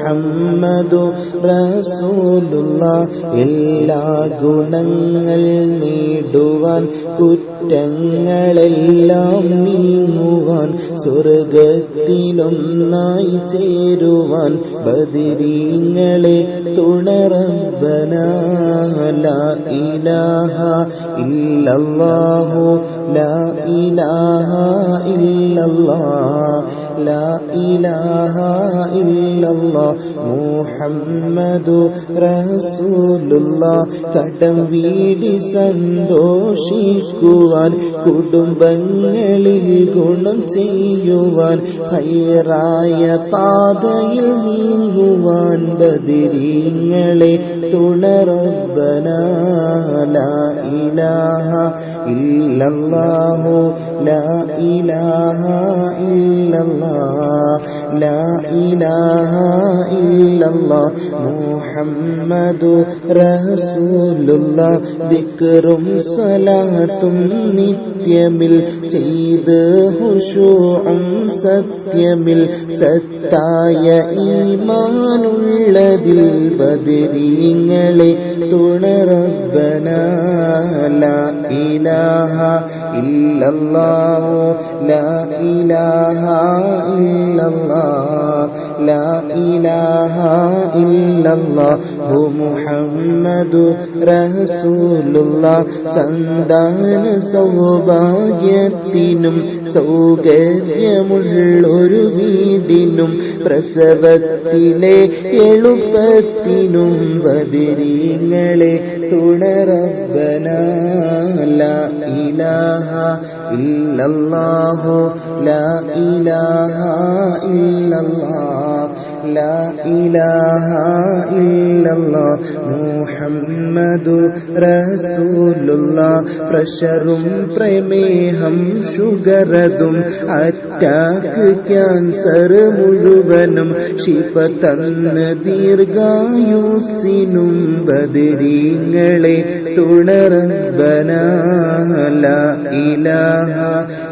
മുഹമ്മദു റസൂലുള്ള എല്ലാ ഗുണങ്ങൾ നേടുവാൻ കുറ്റങ്ങളെല്ലാം നീങ്ങുവാൻ സ്വർഗത്തിലൊന്നായി ചേരുവാൻ ബദിരീങ്ങളെ തുണറബന ലാ ഇലാഹ ഇല്ലല്ലാഹു ലാ ഇലാഹ ഇല്ലല്ലാഹ്. لا إله إلا الله محمد رسول الله കടം വീടി സന്തോഷിക്കുവാൻ കുടുംബങ്ങളിൽ ഗുണം ചെയ്യുവാൻ ഹൈറായ പാതയിൽ നീങ്ങുവാൻ ബദിരീങ്ങളെ തുണറബന ലാ ഇലാഹ ഇല്ലല്ലാഹു ലാ ഇലാഹ الله لا إله إلا الله محمد رسول الله ذكرم صلاة നിത്യമിൽ ചെയ്ത് ഹുഷൂം സത്യമിൽ സത്തായ ഈമാനുള്ളതിൽ ബദരീങ്ങളെ തുണറബന ലാ ഇലാഹ ഇല്ലല്ലാഹു ലാ ഇലാഹ ഇല്ലല്ലാഹ് ലാ ഇലാഹ محمد رسول الله സന്താന സൗഭാഗ്യത്തിനും സൗകര്യമുള്ളൊരു വീടിനും പ്രസവത്തിലെ എളുപ്പത്തിനും ബദിരീങ്ങളെ തുണറബന ഇലാഹ ഇല്ലല്ലാഹു. ലാ ഇലാഹ ഇല്ലല്ലാഹ് لا إله إلا الله محمد رسول الله പ്രഷറും പ്രമേഹം ഷുഗറതും അറ്റാക്ക് ക്യാൻസർ മുഴുവനും ശിഫ തന്ന ദീർഘായുസിനും ബദരീങ്ങളെ തുണറബന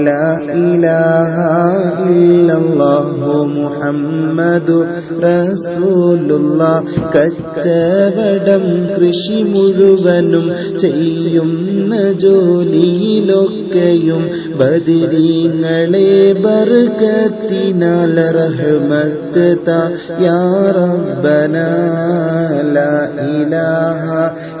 لا إله إلا الله محمد رسول الله കച്ചവടം കൃഷി മുഴുവനും ചെയ്യുന്ന ജോലിയിലൊക്കെയും ബദിരീങ്ങളെ ബർക്കത്തിനാൽ റഹ്മത്ത് താ യാ റബ്ബന ലാ ഇലാഹ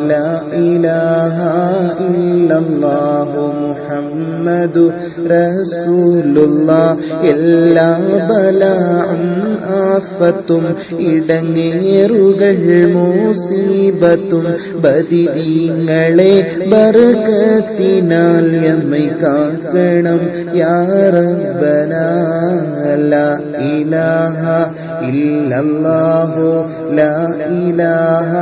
ഇലാഹ إله ലാ ഇലാഹ ഇല്ലല്ലാഹു മുഹമ്മദു الله എല്ലാ ബലാഉം ആഫത്തും ഇടങ്ങേറുകൾ മൂസീബത്തും ബദിരീങ്ങളെ ബർക്കത്തിനാൽ യമ്മൈ കാക്കണം. യാ റബ്ബനാ ലാ ഇലാഹ ഇല്ലല്ലാഹു ലാ ഇലാഹ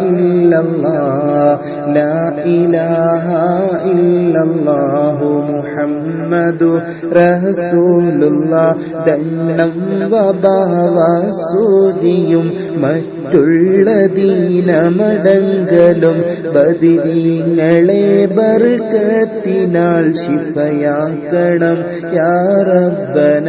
ഇല്ലല്ലാഹ്. ലാ ഇലാഹ ഇല്ലല്ലാഹ് മുഹമ്മദു റസൂലുള്ളാഹ്. ദണ്ണം വബാവസൂദിയും മറ്റുള്ള ദീനമടങ്കലും ബദിരീങ്ങളെ ബർക്കത്തിനാൽ ശിഫയാക്കണം. യാ റബ്ബന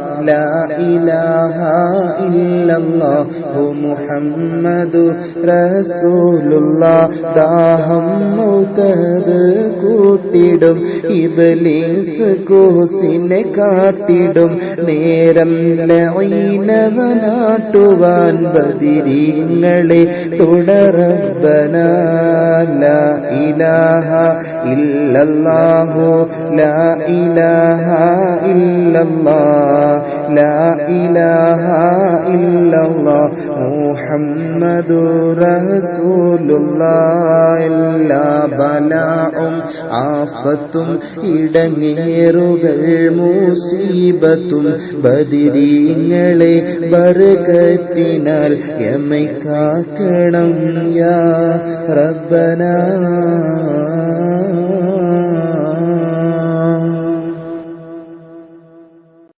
لا إله إلا الله محمد رسول الله ദാഹം മൗതത് കൂട്ടിടും ഇബലീസ് കൂസിനെ കാട്ടിടും നേരം ലൈനവനാട്ടുവാൻ ബദിരീങ്ങളെ തുടറബന ലാ ഇലാഹ ഇല്ലല്ലാഹു ലാ ഇലാഹ ഇല്ലല്ലാഹ് ലാ ഇലാഹ ഇല്ലല്ലാഹ് മുഹമ്മദു الله إلا بلاء ആഫത്തും ഇടങ്ങേറുകൾ മൂസീബത്തും ബദിരീങ്ങളെ ബർഗത്തിനാൽ എമ്മ കാക്കണം യാ റബ്ബനാ